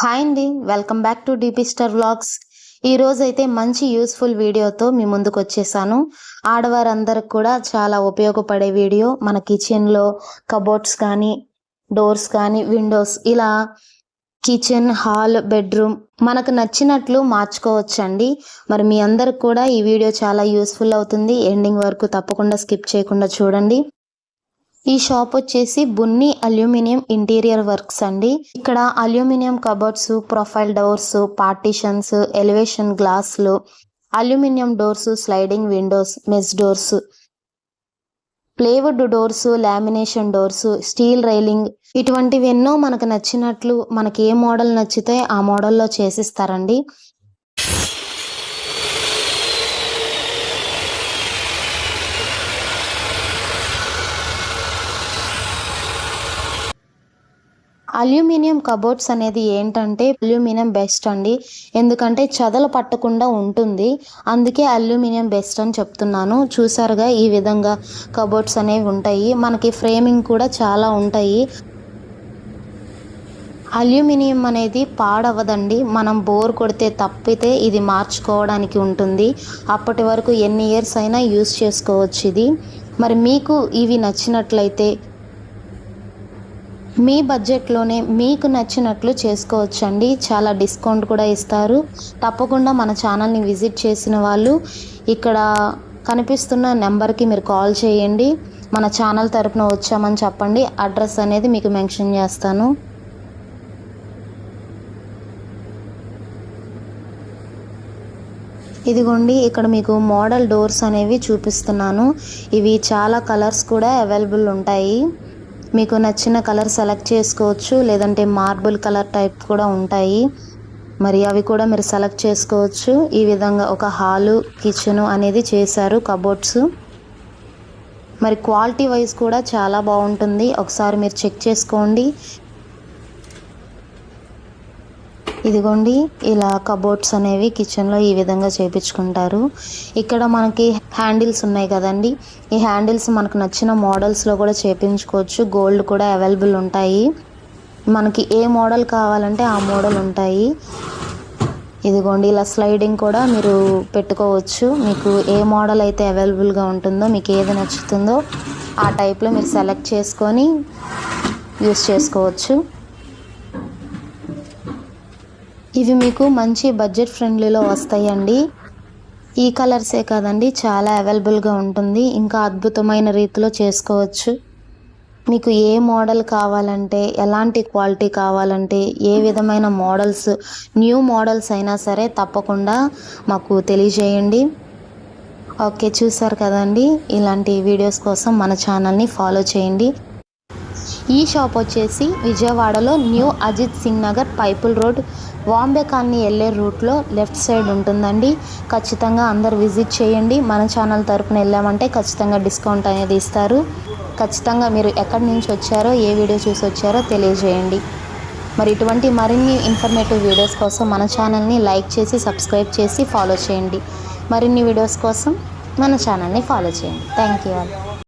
Hi అండి welcome back to DP star vlogs ఈ రోజు అయితే మంచి యూస్ఫుల్ వీడియోతో మీ ముందుకు వచ్చేసాను. ఆడవారందరికి కూడా చాలా ఉపయోగపడే వీడియో మన కిచెన్లో కబోర్డ్స్ కానీ డోర్స్ కానీ విండోస్ ఇలా కిచెన్ హాల్ బెడ్రూమ్ మనకు నచ్చినట్లు మార్చుకోవచ్చండి. మరి మీ అందరికి కూడా ఈ వీడియో చాలా యూస్ఫుల్ అవుతుంది. ఎండింగ్ వరకు తప్పకుండా స్కిప్ చేయకుండా చూడండి. ఈ షాప్ వచ్చేసి బున్ని అల్యూమినియం ఇంటీరియర్ వర్క్స్ అండి. ఇక్కడ aluminium cupboards profile doors partitions elevation గ్లాసులు aluminium doors sliding windows mesh doors plywood doors lamination doors steel railing ఇటువంటివి ఎన్నో మనకు నచ్చినట్లు మనకి ఏ మోడల్ నచ్చితే ఆ మోడల్లో చేసిస్తారండి. అల్యూమినియం కబోర్డ్స్ అనేది ఏంటంటే అల్యూమినియం బెస్ట్ అండి. ఎందుకంటే చదలు పట్టకుండా ఉంటుంది. అందుకే అల్యూమినియం బెస్ట్ అని చెప్తున్నాను. చూసారుగా ఈ విధంగా కబోర్డ్స్ అనేవి ఉంటాయి. మనకి ఫ్రేమింగ్ కూడా చాలా ఉంటాయి. అల్యూమినియం అనేది పాడవదండి. మనం బోర్ కొడితే తప్పితే ఇది మార్చుకోవడానికి ఉంటుంది. అప్పటి వరకు ఎన్ని ఇయర్స్ అయినా యూస్ చేసుకోవచ్చు ఇది. మరి మీకు ఇవి నచ్చినట్లయితే మీ బడ్జెట్లోనే మీకు నచ్చినట్లు చేసుకోవచ్చండి. చాలా డిస్కౌంట్ కూడా ఇస్తారు. తప్పకుండా మన ఛానల్ని విజిట్ చేసిన వాళ్ళు ఇక్కడ కనిపిస్తున్న నెంబర్కి మీరు కాల్ చేయండి. మన ఛానల్ తరపున వచ్చామని చెప్పండి. అడ్రస్ అనేది మీకు మెన్షన్ చేస్తాను. ఇదిగోండి ఇక్కడ మీకు మోడల్ డోర్స్ అనేవి చూపిస్తున్నాను. ఇవి చాలా కలర్స్ కూడా అవైలబుల్ ఉంటాయి. మీకు నచ్చిన కలర్ సెలెక్ట్ చేసుకోవచ్చు లేదంటే మార్బుల్ కలర్ టైప్ కూడా ఉంటాయి. మరి అవి కూడా మీరు సెలెక్ట్ చేసుకోవచ్చు. ఈ విధంగా ఒక హాలు కిచెను అనేది చేశారు కబోర్డ్స్. మరి క్వాలిటీ వైజ్ కూడా చాలా బాగుంటుంది. ఒకసారి మీరు చెక్ చేసుకోండి. ఇదిగోండి ఇలా కబోర్డ్స్ అనేవి కిచెన్లో ఈ విధంగా చేపించుకుంటారు. ఇక్కడ మనకి హ్యాండిల్స్ ఉన్నాయి కదండి. ఈ హ్యాండిల్స్ మనకు నచ్చిన మోడల్స్లో కూడా చేపించుకోవచ్చు. గోల్డ్ కూడా అవైలబుల్ ఉంటాయి. మనకి ఏ మోడల్ కావాలంటే ఆ మోడల్ ఉంటాయి. ఇదిగోండి ఇలా స్లైడింగ్ కూడా మీరు పెట్టుకోవచ్చు. మీకు ఏ మోడల్ అయితే అవైలబుల్గా ఉంటుందో మీకు ఏది నచ్చుతుందో ఆ టైప్లో మీరు సెలెక్ట్ చేసుకొని యూస్ చేసుకోవచ్చు. ఇవి మీకు మంచి బడ్జెట్ ఫ్రెండ్లీలో వస్తాయండి. ఈ కలర్సే కాదండి చాలా అవైలబుల్గా ఉంటుంది. ఇంకా అద్భుతమైన రీతిలో చేసుకోవచ్చు. మీకు ఏ మోడల్ కావాలంటే ఎలాంటి క్వాలిటీ కావాలంటే ఏ విధమైన మోడల్స్ న్యూ మోడల్స్ అయినా సరే తప్పకుండా మాకు తెలియజేయండి. ఓకే చూసారు కదండి? ఇలాంటి వీడియోస్ కోసం మన ఛానల్ని ఫాలో చేయండి. ఈ షాప్ వచ్చేసి విజయవాడలో new Ajit Singh Nagar Pipul road. Vambay colony వెళ్ళే రూట్లో లెఫ్ట్ సైడ్ ఉంటుందండి. ఖచ్చితంగా అందరు విజిట్ చేయండి. మన ఛానల్ తరపున వెళ్ళామంటే ఖచ్చితంగా డిస్కౌంట్ అనేది ఇస్తారు. ఖచ్చితంగా మీరు ఎక్కడి నుంచి వచ్చారో ఏ వీడియో చూసి వచ్చారో తెలియజేయండి. మరి ఇటువంటి మరిన్ని ఇన్ఫర్మేటివ్ వీడియోస్ కోసం మన ఛానల్ని లైక్ చేసి సబ్స్క్రైబ్ చేసి ఫాలో చేయండి. మరిన్ని వీడియోస్ కోసం మన ఛానల్ని ఫాలో చేయండి. Thank you all